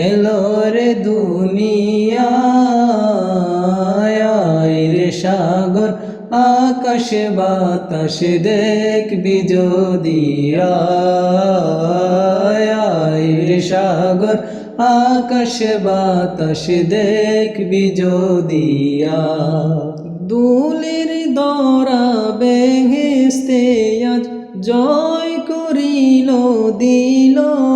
এলো রে দুনিয়ায় রে সাগর, আকাশ বাতাস আয়। রে সাগর, আকাশ বাতাস দেখবি যদি দুলের দরা বেহেস্তে আজ জয় করিল, দিল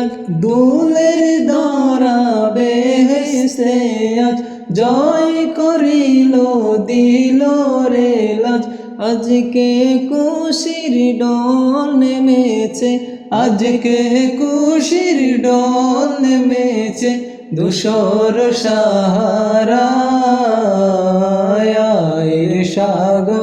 লাজ দুলের দরা বেহেস্তে আজ জয় করিল, দিল রে লাজ। আজকে কুশির ডল নেমেছে, আজকে কুশির ডল নেমেছে দুশোর সাহারা সাগর।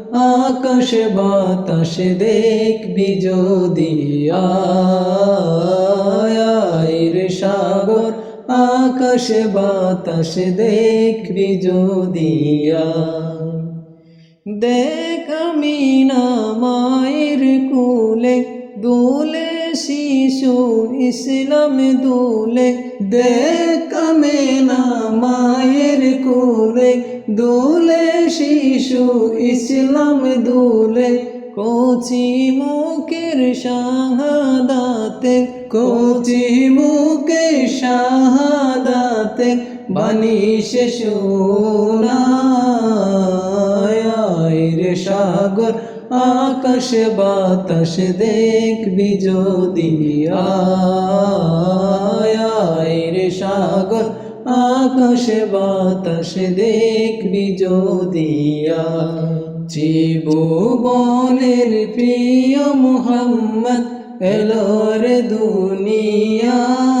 আকাশ বাতাসে দেখবি যদি রে সাগর। আকাশ বাতাসে দেখবি যদি দেখ আমি না মায়ের কুলে, দুলে শিশু ইসলাম দুলে দেখ আমি না মায়ের কুলে, দুলে শিশু ইসলাম দুলে, কোচি মুখের শাহাদাতে, কোচি মুখে শাহাদাতে বানিশ রে সাগর। আকাশ বাতাস দেখবি যদি রে সাগর। আকাশ বাতাস দেখবি যদি জীবনের প্রিয় মোহাম্মদ এলোর দুনিয়া।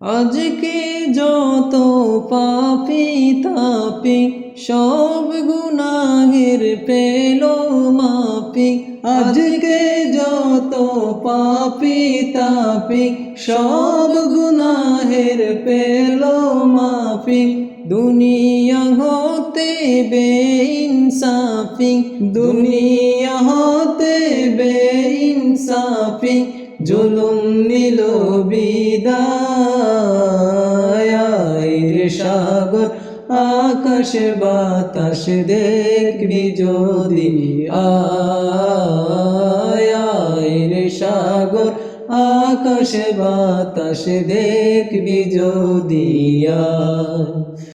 আজকে যত পাপি তাপি, সব গুনাহের পেল মাপি আজকে যত পাপি তাপি, সব গুনাহের পেল মাপি দুনিয়া হতে বেইনসাফি, দুনিয়া হতে বেইনসাফি জুলুম নিল বিদায়। রে সাগর, আকাশ বাতাস দেখবি যদি আয়। রে সাগর, আকাশ বাতাস দেখবি যদি